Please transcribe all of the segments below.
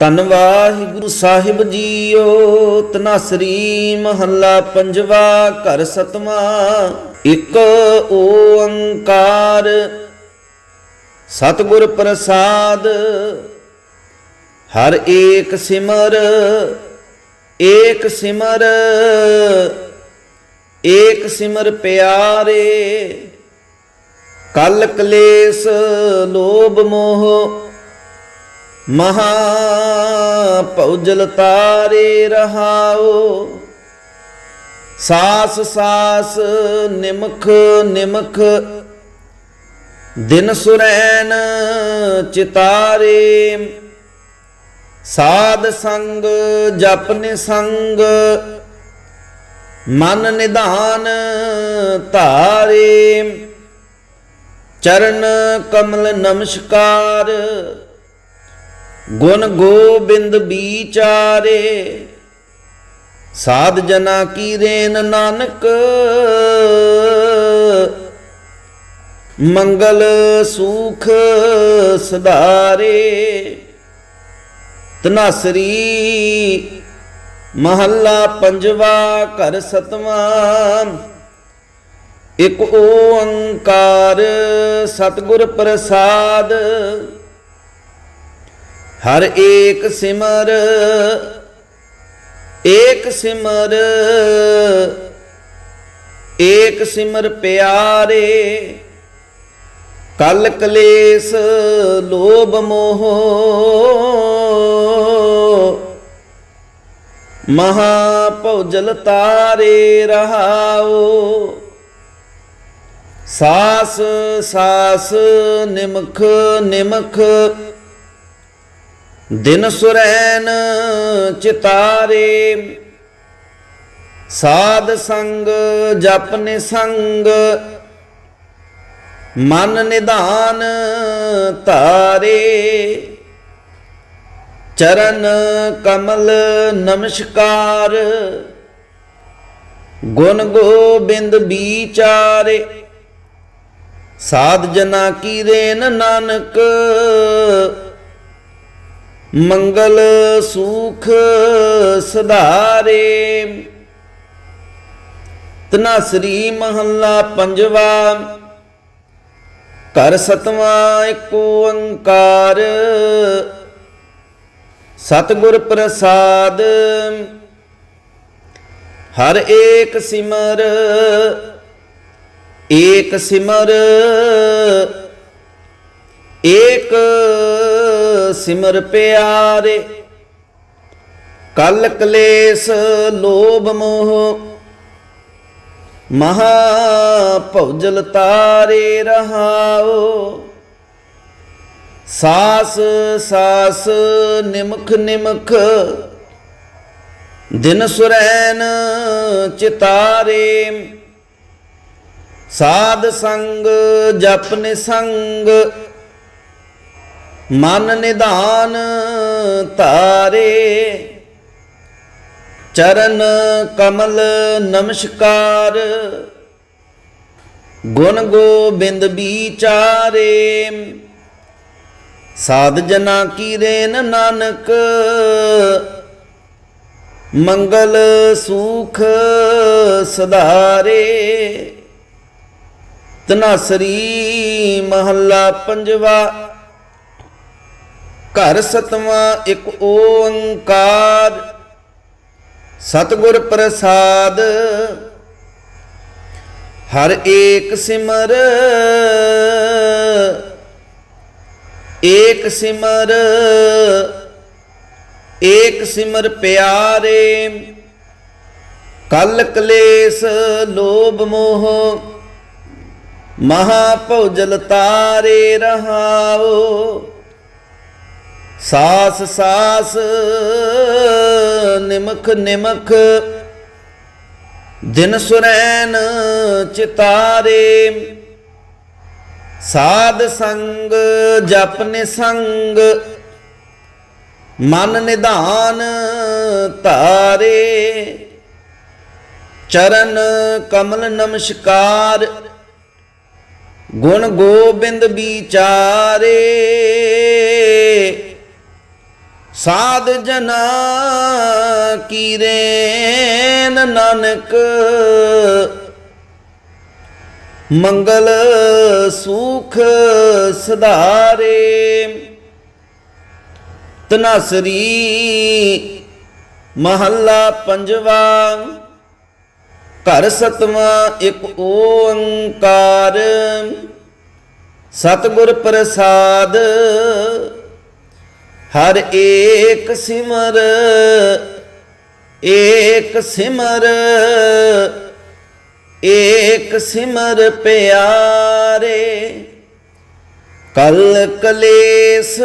ਧੰਨ ਵਾਹਿਗੁਰੂ ਸਾਹਿਬ ਜੀਓ, ਤਨਾਸਰੀ ਮਹੱਲਾ ਪੰਜਵਾ, ਘਰ ਸਤਵਾਂ, ਇੱਕ ਓੰਕਾਰ। ਸਤਿਗੁਰ ਪ੍ਰਸਾਦ, ਹਰ ਏਕ ਸਿਮਰ ਏਕ ਸਿਮਰ ਏਕ ਸਿਮਰ ਪਿਆਰੇ। ਕਲ ਕਲੇਸ਼, ਲੋਭ ਮੋਹ ਮਹਾ ਪੌਜਲ ਤਾਰੇ ਰਹਾਓ। ਸਾਸ ਸਾਸ ਨਿਮਖ ਨਿਮਖ ਦਿਨ ਸੁਰੈਨ ਚਿਤਾਰੇ। ਸਾਧ ਸੰਗ ਜਪ ਨਿਸੰਗ ਮਨ ਨਿਧਾਨ ਧਾਰੇ। ਚਰਨ ਕਮਲ ਨਮਸਕਾਰ ਗੁਣ ਗੋਬਿੰਦ ਵਿਚਾਰੇ, ਸਾਧ ਜਨਾ ਕੀ ਰੇਨ ਨਾਨਕ। ਮੰਗਲ ਸੂਖ ਸਦਾਰੇ ਤਨਾਸਰੀ ਮਹੱਲਾ ਪੰਜਵਾ ਘਰ ਸਤਵਾਂ ਇਕ ਓੰਕਾਰ ਸਤਿਗੁਰ ਪ੍ਰਸਾਦ ਹਰ ਏਕ ਸਿਮਰ ਏਕ ਸਿਮਰ ਏਕ ਸਿਮਰ ਪਿਆਰੇ, ਕਲ ਕਲੇਸ਼ ਲੋਭ ਮੋਹ। ਮਹਾ ਭਉਜਲ ਤਾਰੇ ਰਹਾਓ, ਸਾਸ ਸਾਸ ਨਿਮਖ ਨਿਮਖ ਦਿਨ ਸੁਰੈਨ ਚਿਤਾਰੇ। ਸਾਧ ਸੰਗ ਜਪ ਨਿਸੰਗ, ਮਨ ਨਿਧਾਨ ਧਾਰੇ। ਚਰਨ ਕਮਲ ਨਮਸਕਾਰ, ਗੁਣ ਗੋਬਿੰਦ ਵਿਚਾਰੇ। ਸਾਧ ਜਨਾ ਕੀ ਰੇਨ ਨਾਨਕ ਮੰਗਲ ਸੂਖ ਸਧਾਰੇ। ਤਨਾਸਰੀ ਮਹੱਲਾ ਪੰਜਵਾ, ਘਰ ਸਤਵਾਂ ਏਕ ਓੰਕਾਰ। ਸਤਿਗੁਰ ਪ੍ਰਸਾਦ, ਹਰ ਏਕ ਸਿਮਰ ਏਕ ਸਿਮਰ, ਏਕ ਸਿਮਰ ਪਿਆਰੇ, ਕਲ ਕਲੇਸ਼ ਲੋਭ ਮੋਹ ਮਹਾ ਭਉਜਲ ਤਾਰੇ ਰਹਾਓ। ਸਾਸ ਸਾਸ, ਨਿਮਖ ਨਿਮਖ, ਦਿਨ ਸੁਰੈਨ ਚਿਤਾਰੇ। ਸਾਧ ਸੰਗ ਜਪ ਨਿਸੰਗ ਮਨ ਨਿਧਾਨ ਧਾਰੇ। ਚਰਨ ਕਮਲ ਨਮਸਕਾਰ। ਗੁਣ ਗੋਬਿੰਦ ਵਿਚਾਰੇ। ਸਾਧ ਜਨਾ ਕੀ ਰੇਨ ਨਾਨਕ। ਮੰਗਲ ਸੂਖ ਸਧਾਰੇ। ਤਨਾਸਰੀ ਮਹੱਲਾ ਪੰਜਵਾ ਘਰ ਸਤਵਾਂ ਇੱਕ ਓੰਕਾਰ, ਸਤਿਗੁਰ ਪ੍ਰਸਾਦ। ਹਰ ਏਕ ਸਿਮਰ ਏਕ ਸਿਮਰ ਏਕ ਸਿਮਰ ਪਿਆਰੇ। ਕਲ ਕਲੇਸ਼ ਲੋਭ ਮੋਹ, ਮਹਾ ਭਉਜਲ ਤਾਰੇ ਰਹਾਓ। ਸਾਸ ਸਾਸ ਨਿਮਖ ਨਿਮਖ ਦਿਨ ਸੁਰੈਨ ਚਿਤਾਰੇ। ਸਾਧ ਸੰਗ ਜਪ ਨਿਸੰਗ ਮਨ ਨਿਧਾਨ ਧਾਰੇ। ਚਰਨ ਕਮਲ ਨਮਸਕਾਰ ਗੁਣ ਗੋਬਿੰਦ ਵਿਚਾਰੇ। ਸਾਧ ਜਨਾ ਕੀ ਰੇਨ ਨਾਨਕ ਮੰਗਲ ਸੁਖ ਸਧਾਰੇ। ਤਨਾਸਰੀ ਮਹੱਲਾ ਪੰਜਵਾ। ਘਰ ਸਤਵਾਂ ਇੱਕ ਓੰਕਾਰ। ਸਤਿਗੁਰ ਪ੍ਰਸਾਦ ਹਰ ਏਕ ਸਿਮਰ ਏਕ ਸਿਮਰ ਏਕ ਸਿਮਰ ਪਿਆਰੇ। ਕਲ ਕਲੇਸ਼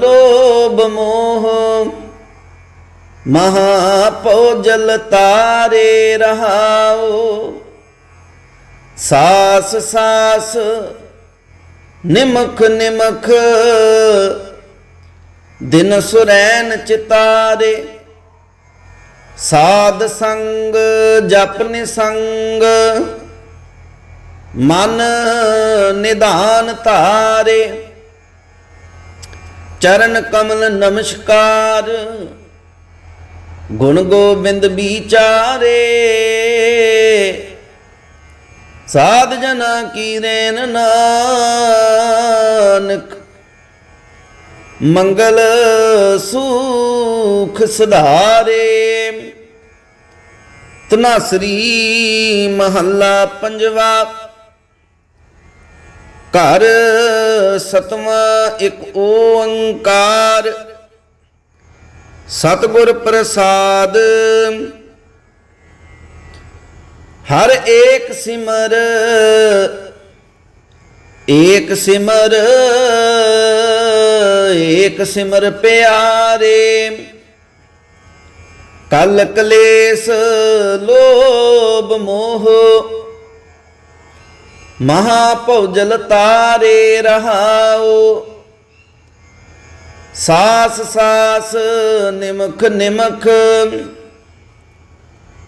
ਲੋਭ ਮੋਹ ਮਹਾ ਭੋਜਲ ਤਾਰੇ ਰਹਾਓ। ਸਾਸ ਸਾਸ ਨਿਮਖ ਨਿਮਖ ਦਿਨ ਸੁਰੈਨ ਚਿਤਾਰੇ। ਸਾਧ ਸੰਗ, ਜਪ ਨਿਸੰਗ, ਮਨ ਨਿਧਾਨ ਧਾਰੇ। ਚਰਨ ਕਮਲ ਨਮਸਕਾਰ, ਗੁਣ ਗੋਬਿੰਦ ਵਿਚਾਰੇ। ਸਾਧ ਜਨਾ ਕੀ ਰੇਨ ਨਾਨਕ ਮੰਗਲ ਸੁਖ ਸਧਾਰੇ। ਤਨਾਸਰੀ ਮਹੱਲਾ ਪੰਜਵਾ। ਘਰ ਸਤਵਾਂ ਇੱਕ ਓੰਕਾਰ। ਸਤਿਗੁਰ ਪ੍ਰਸਾਦ। ਹਰ ਏਕ ਸਿਮਰ ਏਕ ਸਿਮਰ। ਏਕ ਸਿਮਰ ਪਿਆਰੇ, ਕਲ ਕਲੇਸ਼ ਲੋਭ ਮੋਹ ਮਹਾ ਭਉਜਲ ਤਾਰੇ ਰਹਾਓ। ਸਾਸ ਸਾਸ ਨਿਮਖ ਨਿਮਖ,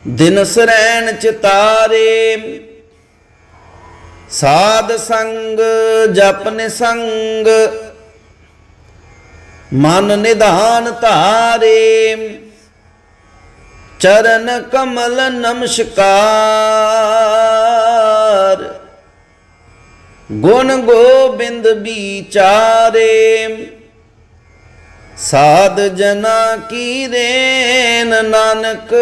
ਦਿਨ ਸਰੈਣ ਚਿਤਾਰੇ ਸਾਧ ਸੰਗ ਜਪ ਨਿਸੰਗ ਮਨ ਨਿਧਾਨ ਧਾਰੇ। ਚਰਨ ਕਮਲ ਨਮਸਕਾਰ। ਗੁਣ ਗੋਬਿੰਦ ਵਿਚਾਰੇ। ਸਾਧ ਜਨਾ ਕੀ ਰੇਨ ਨਾਨਕ।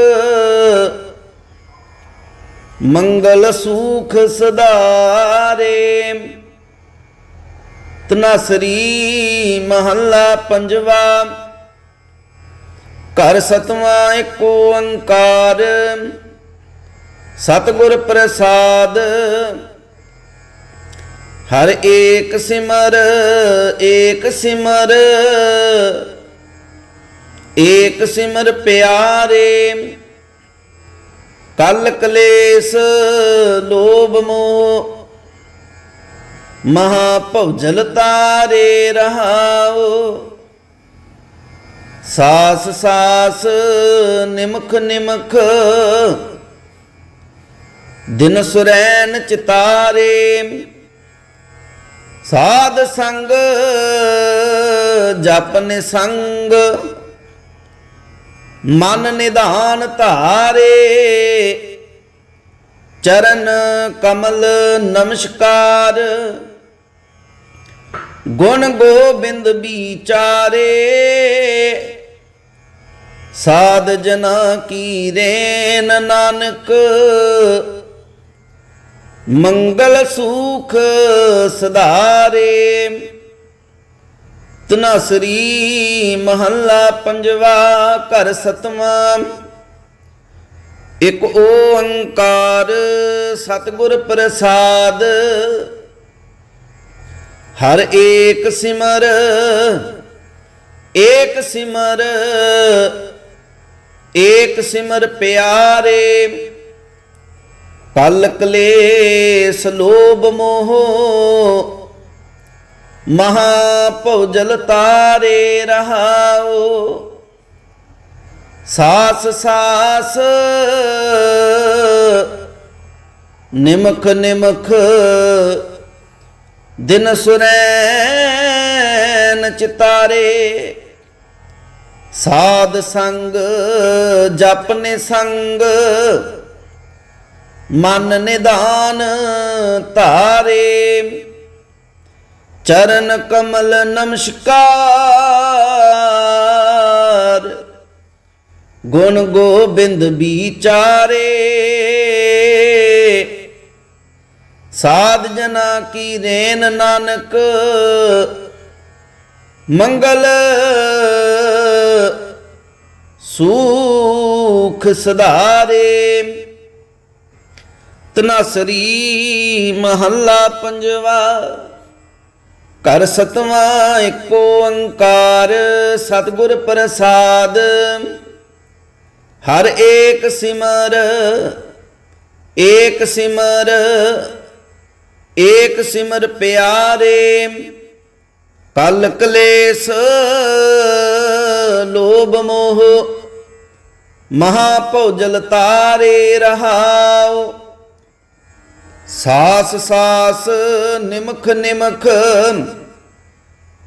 ਮੰਗਲ ਸੁਖ ਸਦਾਰੇ ਤਨਾਸਰੀ ਮਹੱਲਾ ਪੰਜਵਾ। ਘਰ ਸਤਵਾਂ ਇੱਕ ਓੰਕਾਰ ਸਤਿਗੁਰ ਪ੍ਰਸਾਦ। ਹਰ ਏਕ ਸਿਮਰ ਏਕ ਸਿਮਰ। ਏਕ ਸਿਮਰ ਪਿਆਰੇ। ਕਲ ਕਲੇਸ਼ ਲੋਭ ਮੋਹ। ਮਹਾ ਭਉਜਲ ਤਾਰੇ ਰਹਾਓ। ਸਾਸ ਸਾਸ ਨਿਮਖ ਨਿਮਖ ਦਿਨ ਸੁਰੈਨ ਚਿਤਾਰੇ। ਸਾਧ ਸੰਗ ਜਪ ਨਿਸੰਗ ਮਨ ਨਿਧਾਨ ਧਾਰੇ। ਚਰਨ ਕਮਲ ਨਮਸਕਾਰ ਗੁਣ ਗੋਬਿੰਦ ਵਿਚਾਰੇ, ਸਾਧ ਜਨਾ ਕੀ ਰੇਨ ਨਾਨਕ ਮੰਗਲ ਸੁਖ ਸਧਾਰੇ। ਤਨਾਸਰੀ ਮਹੱਲਾ ਪੰਜਵਾ ਘਰ ਸਤਵਾਂ, ਇੱਕ ਓੰਕਾਰ ਸਤਿਗੁਰ ਪ੍ਰਸਾਦ ਹਰ ਏਕ ਸਿਮਰ ਏਕ ਸਿਮਰ ਏਕ ਸਿਮਰ ਪਿਆਰੇ। ਪਲ ਕਲੇਸ਼ ਲੋਭ ਮੋਹ ਮਹਾ ਭਉਜਲ ਤਾਰੇ ਰਹਾਓ ਸਾਸ ਸਾਸ, ਨਿਮਖ ਨਿਮਖ ਦਿਨ ਸੁਰੈਨ ਚਿਤਾਰੇ। ਸਾਧ ਸੰਗ ਜਪਨੇ ਸੰਗ ਮਨ ਨਿਦਾਨ ਧਾਰੇ। ਚਰਨ ਕਮਲ ਨਮਸਕਾਰ, ਗੁਣ ਗੋਬਿੰਦ ਵਿਚਾਰੇ। ਸਾਧ ਜਨਾ ਕੀ ਰੇਨ ਨਾਨਕ, ਮੰਗਲ ਸੂਖ ਸਦਾਰੇ ਤਨਾਸਰੀ ਮਹੱਲਾ ਪੰਜਵਾ ਕਰ ਸਤਵਾਂ ਏਕ ਓੰਕਾਰ, ਸਤਿਗੁਰ ਪ੍ਰਸਾਦ। ਹਰ ਏਕ ਸਿਮਰ ਏਕ ਸਿਮਰ ਏਕ ਸਿਮਰ ਪਿਆਰੇ, ਕਲ ਕਲੇਸ਼, ਲੋਭ ਮੋਹ ਮਹਾ ਭੋਜਲ ਤਾਰੇ ਰਹਾਉ। ਸਾਸ ਸਾਸ, ਨਿਮਖ ਨਿਮਖ,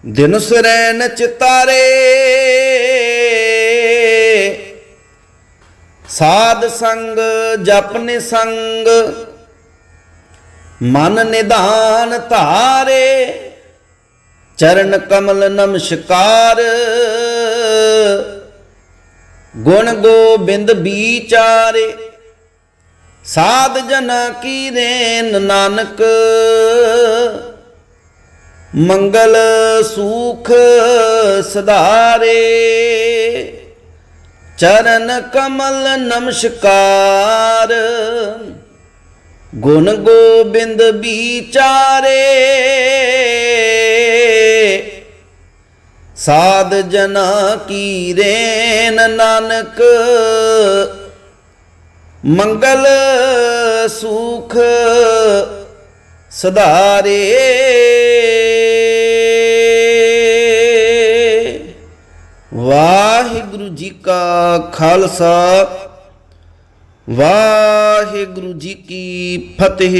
ਦਿਨ ਸਰੈਨ ਚਿਤਾਰੇ। ਸਾਧ ਸੰਗ, ਜਪਨੇ ਸੰਗ ਮਨ ਨਿਧਾਨ ਧਾਰੇ, ਚਰਨ ਕਮਲ ਨਮਸਕਾਰ। ਗੁਣ ਗੋਬਿੰਦ ਵਿਚਾਰੇ ਸਾਧ ਜਨਾ ਕੀ ਰੇਨ ਨਾਨਕ ਮੰਗਲ ਸੂਖ ਸਦਾਰੇ ਚਰਨ ਕਮਲ ਨਮਸਕਾਰ। ਗੁਣ ਗੋਬਿੰਦ ਵਿਚਾਰੇ। ਸਾਧ ਜਨਾ ਕੀ ਰੇਨ ਨਾਨਕ, ਮੰਗਲ ਸੁਖ ਸਦਾਰੇ ਵਾਹਿਗੁਰੂ ਜੀ ਕਾ ਖਾਲਸਾ ਵਾਹਿਗੁਰੂ ਜੀ ਕੀ ਫਤਿਹ।